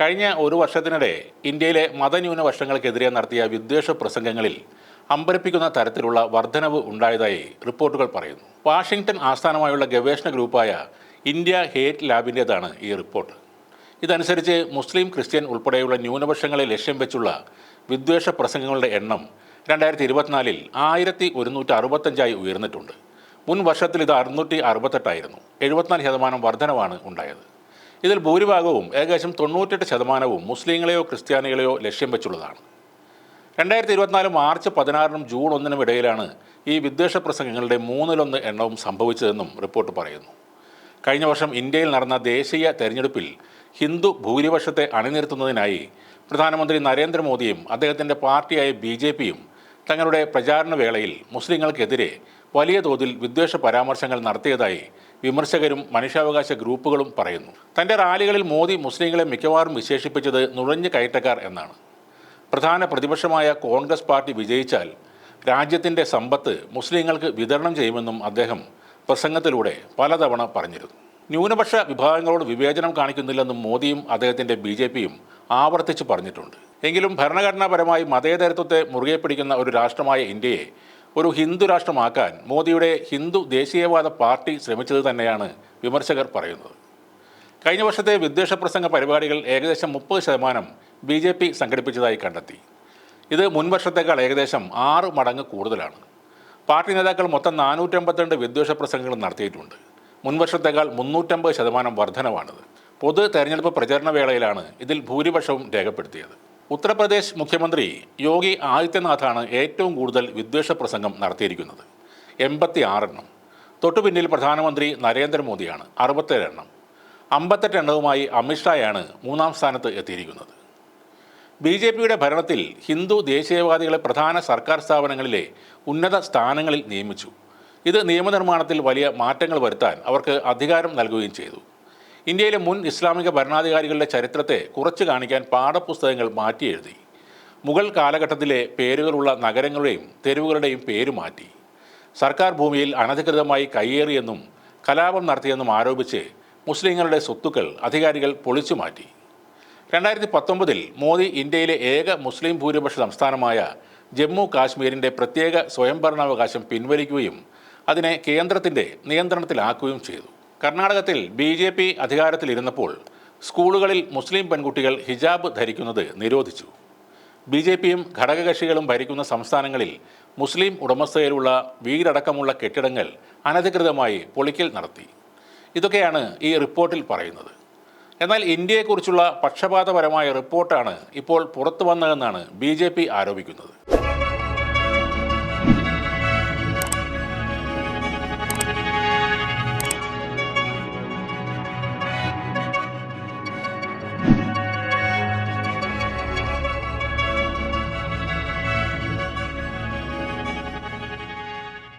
കഴിഞ്ഞ ഒരു വർഷത്തിനിടെ ഇന്ത്യയിലെ മതന്യൂനപക്ഷങ്ങൾക്കെതിരെ നടത്തിയ വിദ്വേഷ പ്രസംഗങ്ങളിൽ അമ്പരപ്പിക്കുന്ന തരത്തിലുള്ള വർധനവ് ഉണ്ടായതായി റിപ്പോർട്ടുകൾ പറയുന്നു. വാഷിംഗ്ടൺ ആസ്ഥാനമായുള്ള ഗവേഷണ ഗ്രൂപ്പായ ഇന്ത്യ ഹേറ്റ് ലാബിന്റേതാണ് ഈ റിപ്പോർട്ട്. ഇതനുസരിച്ച് മുസ്ലിം ക്രിസ്ത്യൻ ഉൾപ്പെടെയുള്ള ന്യൂനപക്ഷങ്ങളെ ലക്ഷ്യം വെച്ചുള്ള വിദ്വേഷ പ്രസംഗങ്ങളുടെ എണ്ണം രണ്ടായിരത്തി ഇരുപത്തിനാലിൽ ആയിരത്തി ഒരുന്നൂറ്റി അറുപത്തഞ്ചായി ഉയർന്നിട്ടുണ്ട്. മുൻ വർഷത്തിൽ ഇത് അറുന്നൂറ്റി അറുപത്തെട്ടായിരുന്നു എഴുപത്തിനാല് ശതമാനം വർധനവാണ് ഉണ്ടായത്. ഇതിൽ ഭൂരിഭാഗവും ഏകദേശം തൊണ്ണൂറ്റെട്ട് ശതമാനവും മുസ്ലിങ്ങളെയോ ക്രിസ്ത്യാനികളെയോ ലക്ഷ്യം വെച്ചുള്ളതാണ്. രണ്ടായിരത്തി ഇരുപത്തിനാല് മാർച്ച് പതിനാറിനും ജൂൺ ഒന്നിനും ഇടയിലാണ് ഈ വിദ്വേഷ പ്രസംഗങ്ങളുടെ മൂന്നിലൊന്ന് എണ്ണവും സംഭവിച്ചതെന്നും റിപ്പോർട്ട് പറയുന്നു. കഴിഞ്ഞ വർഷം ഇന്ത്യയിൽ നടന്ന ദേശീയ തെരഞ്ഞെടുപ്പിൽ ഹിന്ദു ഭൂരിപക്ഷത്തെ അണിനിരത്തുന്നതിനായി പ്രധാനമന്ത്രി നരേന്ദ്രമോദിയും അദ്ദേഹത്തിന്റെ പാർട്ടിയായ ബി ജെ പിയും തങ്ങളുടെ പ്രചാരണ വേളയിൽ മുസ്ലിങ്ങൾക്കെതിരെ വലിയ തോതിൽ വിദ്വേഷ പരാമർശങ്ങൾ നടത്തിയതായി വിമർശകരും മനുഷ്യാവകാശ ഗ്രൂപ്പുകളും പറയുന്നു. തന്റെ റാലികളിൽ മോദി മുസ്ലിങ്ങളെ മിക്കവാറും വിശേഷിപ്പിച്ചത് നുഴഞ്ഞു കയറ്റക്കാർ എന്നാണ്. പ്രധാന പ്രതിപക്ഷമായ കോൺഗ്രസ് പാർട്ടി വിജയിച്ചാൽ രാജ്യത്തിന്റെ സമ്പത്ത് മുസ്ലിങ്ങൾക്ക് വിതരണം ചെയ്യുമെന്നും അദ്ദേഹം പ്രസംഗത്തിലൂടെ പലതവണ പറഞ്ഞിരുന്നു. ന്യൂനപക്ഷ വിഭാഗങ്ങളോട് വിവേചനം കാണിക്കുന്നില്ലെന്നും മോദിയും അദ്ദേഹത്തിന്റെ ബി ജെ പിയും ആവർത്തിച്ച് പറഞ്ഞിട്ടുണ്ട്. എങ്കിലും ഭരണഘടനാപരമായി മതേതരത്വത്തെ മുറുകെ പിടിക്കുന്ന ഒരു രാഷ്ട്രമായ ഇന്ത്യയെ ഒരു ഹിന്ദു രാഷ്ട്രമാക്കാൻ മോദിയുടെ ഹിന്ദു ദേശീയവാദ പാർട്ടി ശ്രമിച്ചത് തന്നെയാണ് വിമർശകർ പറയുന്നത്. കഴിഞ്ഞ വർഷത്തെ വിദ്വേഷ പ്രസംഗ പരിപാടികൾ ഏകദേശം മുപ്പത് ശതമാനം ബി ജെ പി സംഘടിപ്പിച്ചതായി കണ്ടെത്തി. ഇത് മുൻവർഷത്തേക്കാൾ ഏകദേശം ആറ് മടങ്ങ് കൂടുതലാണ്. പാർട്ടി നേതാക്കൾ മൊത്തം നാനൂറ്റമ്പത്തിരണ്ട് വിദ്വേഷ പ്രസംഗങ്ങൾ നടത്തിയിട്ടുണ്ട്. മുൻവർഷത്തേക്കാൾ മുന്നൂറ്റമ്പത് ശതമാനം വർധനവാണിത്. പൊതു തെരഞ്ഞെടുപ്പ് പ്രചരണ വേളയിലാണ് ഇതിൽ ഭൂരിപക്ഷവും രേഖപ്പെടുത്തിയത്. ഉത്തർപ്രദേശ് മുഖ്യമന്ത്രി യോഗി ആദിത്യനാഥാണ് ഏറ്റവും കൂടുതൽ വിദ്വേഷ പ്രസംഗം നടത്തിയിരിക്കുന്നത്. എൺപത്തി ആറെണ്ണം തൊട്ടു പിന്നിൽ പ്രധാനമന്ത്രി നരേന്ദ്രമോദിയാണ്. അറുപത്തേഴെണ്ണം. അമ്പത്തെട്ട് എണ്ണവുമായി അമിത്ഷായാണ് മൂന്നാം സ്ഥാനത്ത് എത്തിയിരിക്കുന്നത്. ബി ജെ പിയുടെ ഭരണത്തിൽ ഹിന്ദു ദേശീയവാദികളെ പ്രധാന സർക്കാർ സ്ഥാപനങ്ങളിലെ ഉന്നത സ്ഥാനങ്ങളിൽ നിയമിച്ചു. ഇത് നിയമനിർമ്മാണത്തിൽ വലിയ മാറ്റങ്ങൾ വരുത്താൻ അവർക്ക് അധികാരം നൽകുകയും ചെയ്തു. ഇന്ത്യയിലെ മുൻ ഇസ്ലാമിക ഭരണാധികാരികളുടെ ചരിത്രത്തെ കുറച്ച് കാണിക്കാൻ പാഠപുസ്തകങ്ങൾ മാറ്റി എഴുതി. മുഗൾ കാലഘട്ടത്തിലെ പേരുകളുള്ള നഗരങ്ങളുടെയും തെരുവുകളുടെയും പേര് മാറ്റി. സർക്കാർ ഭൂമിയിൽ അനധികൃതമായി കയ്യേറിയെന്നും കലാപം നടത്തിയെന്നും ആരോപിച്ച് മുസ്ലിങ്ങളുടെ സ്വത്തുക്കൾ അധികാരികൾ പൊളിച്ചു മാറ്റി. രണ്ടായിരത്തി പത്തൊമ്പതിൽ മോദി ഇന്ത്യയിലെ ഏക മുസ്ലിം ഭൂരിപക്ഷ സംസ്ഥാനമായ ജമ്മു കാശ്മീരിന്റെ പ്രത്യേക സ്വയംഭരണാവകാശം പിൻവലിക്കുകയും അതിനെ കേന്ദ്രത്തിന്റെ നിയന്ത്രണത്തിലാക്കുകയും ചെയ്തു. കർണാടകത്തിൽ ബി ജെ പി അധികാരത്തിലിരുന്നപ്പോൾ സ്കൂളുകളിൽ മുസ്ലിം പെൺകുട്ടികൾ ഹിജാബ് ധരിക്കുന്നത് നിരോധിച്ചു. ബി ജെ പിയും ഘടകകക്ഷികളും ഭരിക്കുന്ന സംസ്ഥാനങ്ങളിൽ മുസ്ലിം ഉടമസ്ഥയിലുള്ള വീടടക്കമുള്ള കെട്ടിടങ്ങൾ അനധികൃതമായി പൊളിക്കൽ നടത്തി. ഇതൊക്കെയാണ് ഈ റിപ്പോർട്ടിൽ പറയുന്നത്. എന്നാൽ ഇന്ത്യയെക്കുറിച്ചുള്ള പക്ഷപാതപരമായ റിപ്പോർട്ടാണ് ഇപ്പോൾ പുറത്തു വന്നതെന്നാണ് ബി ആരോപിക്കുന്നത്.